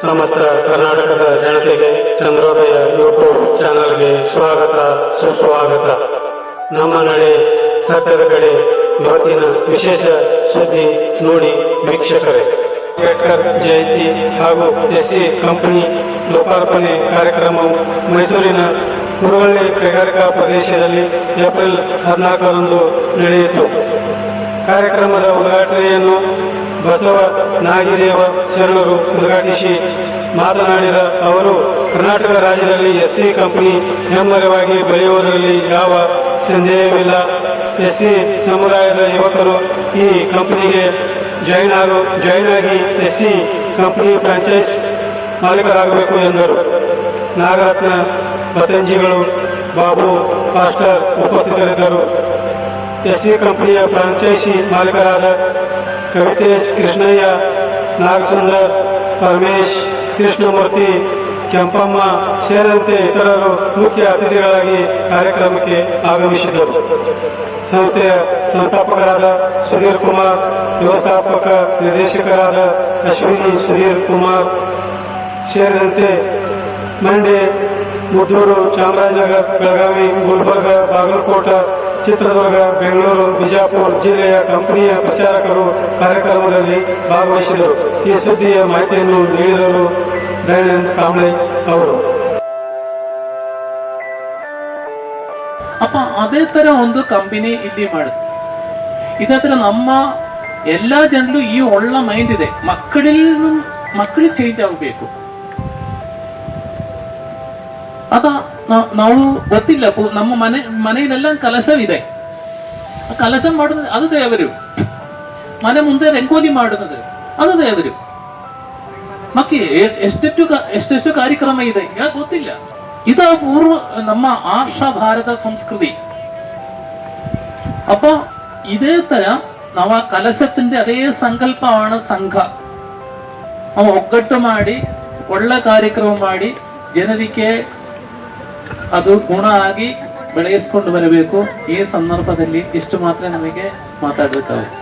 ಸಮಸ್ತ ಕರ್ನಾಟಕದ ಜನತೆಗೆ ಚಂದ್ರೋದಯ ಯೂಟ್ಯೂಬ್ ಚಾನಲ್ಗೆ ಸ್ವಾಗತ, ಸುಸ್ವಾಗತ. ನಮ್ಮ ನಡೆ ಸತ್ಯದ ಕಡೆ ಇವತ್ತಿನ ವಿಶೇಷ ಸುದ್ದಿ ನೋಡಿ ವೀಕ್ಷಕರೇ. ಅಂಬೇಡ್ಕರ್ ಜಯಂತಿ ಹಾಗೂ ಎಸ್ಸಿ ಕಂಪನಿ ಲೋಕಾರ್ಪಣೆ ಕಾರ್ಯಕ್ರಮವು ಮೈಸೂರಿನ ಕುರುವಳ್ಳಿ ಕೈಗಾರಿಕಾ ಪ್ರದೇಶದಲ್ಲಿ ಏಪ್ರಿಲ್ ಹದಿನಾಲ್ಕರಂದು ನಡೆಯಿತು. ಕಾರ್ಯಕ್ರಮದ ಉದ್ಘಾಟನೆಯನ್ನು ಬಸವ ನಾಗಿದೇವ ಶರಣರು ಉದ್ಘಾಟಿಸಿ ಮಾತನಾಡಿದ ಅವರು, ಕರ್ನಾಟಕ ರಾಜ್ಯದಲ್ಲಿ ಎಸ್ಸಿ ಕಂಪನಿ ಹೆಮ್ಮರವಾಗಿ ಬೆಳೆಯುವುದರಲ್ಲಿ ಯಾವ ಸಂದೇಹವಿಲ್ಲ. ಎಸ್ಸಿ ಸಮುದಾಯದ ಯುವಕರು ಈ ಕಂಪನಿಗೆ ಜಾಯಿನ್ ಆಗು ಜಾಯಿನ್ ಆಗಿ ಎಸ್ಸಿ ಕಂಪನಿ ಫ್ರಾಂಚೈಸ್ ಮಾಲೀಕರಾಗಬೇಕು ಎಂದರು. ನಾಗರತ್ನ ಪತಂಜಿಗಳು ಬಾಬು ಮಾಸ್ಟರ್ ಉಪಸ್ಥಿತರಿದ್ದರು. ಎಸ್ಸಿ ಕಂಪನಿಯ ಫ್ರಾಂಚೈಸಿ ಮಾಲೀಕರಾದ ಕವಿತೇಶ್ ಕೃಷ್ಣಯ್ಯ, ನಾಗಸುಂದರ್ ಪರಮೇಶ್, ಕೃಷ್ಣಮೂರ್ತಿ ಕೆಂಪಮ್ಮ ಸೇರಿದಂತೆ ಇತರರು ಮುಖ್ಯ ಅತಿಥಿಗಳಾಗಿ ಕಾರ್ಯಕ್ರಮಕ್ಕೆ ಆಗಮಿಸಿದರು. ಸಂಸ್ಥೆಯ ಸಂಸ್ಥಾಪಕರಾದ ಸುಧೀರ್ ಕುಮಾರ್, ವ್ಯವಸ್ಥಾಪಕ ನಿರ್ದೇಶಕರಾದ ಅಶ್ವಿನಿ ಸುಧೀರ್ ಕುಮಾರ್ ಸೇರಿದಂತೆ ಮಂಡ್ಯ, ಮುದ್ದೂರು ಚಾಮರಾಜನಗರ, ಬೆಳಗಾವಿ, ಗುಲ್ಬರ್ಗ, ಬಾಗಲಕೋಟ ಚಿತ್ರದುರ್ಗ, ಬೆಂಗಳೂರು, ಬಿಜಾಪುರ ಜಿಲ್ಲೆಯ ಕಂಪನಿಯ ಪ್ರಚಾರಕರು ಕಾರ್ಯಕ್ರಮದಲ್ಲಿ ಭಾಗವಹಿಸಿದರು. ಈ ಸುದ್ದಿಯ ಮಾಹಿತಿಯನ್ನು ನೀಡಿದರು ದಯಾನಂದ್ ಕಾಂಬ್ಳೆ ಅವರು. ಅಪ್ಪ, ಅದೇ ತರ ಒಂದು ಕಂಪನಿ ಇಲ್ಲಿ ಮಾಡಿದೆ ಇದೇ ತರ ನಮ್ಮ ಎಲ್ಲಾ ಜನರು ಈ ಒಳ್ಳೆ ಮೈಂಡ್ ಇದೆ. ಮಕ್ಕಳಿಲ್ ಮಕ್ಕಳು ಚೇಂಜ್ ಆಗಬೇಕು. ಅದ ನಾವು ಗೊತ್ತಿಲ್ಲ ನಮ್ಮ ಮನೆ ಮನೆಯಲ್ಲೆಲ್ಲ ಕಲಶವಿದೆ ಆ ಕಲಶ ಮಾಡುದು ಅದು ದೇವರು ಮನೆ ಮುಂದೆ ರಂಗೋಲಿ ಮಾಡುന്നത് ಅದು ದೇವರು ಮಕ್ಕಿ ಎಷ್ಟೆಷ್ಟು ಎಷ್ಟೆಷ್ಟು ಕಾರ್ಯಕ್ರಮ ಇದೆ ಯಾಕೆ ಗೊತ್ತಿಲ್ಲ ಇದು ಪೂರ್ವ ನಮ್ಮ ಆರ್ಷ ಭಾರತ ಸಂಸ್ಕೃತಿ അപ്പോ ഇതേ തരം ನಾವು ಆ ಕಲಶത്തിന്റെ ಅದೇ ಸಂಕಲ್ಪವಾಣ ಸಂಘ ಅವ ಒಗ್ಗಟ್ಟು ಮಾಡಿ ಒಳ್ಳೆ ಕಾರ್ಯಕ್ರಮ ಮಾಡಿ ಜನರಿಗೆ ಅದು ಗುಣ ಆಗಿ ಬೆಳೆಯಿಸ್ಕೊಂಡು ಬರಬೇಕು. ಈ ಸಂದರ್ಭದಲ್ಲಿ ಇಷ್ಟು ಮಾತ್ರ ನಮಗೆ ಮಾತಾಡಬೇಕಾಗುತ್ತೆ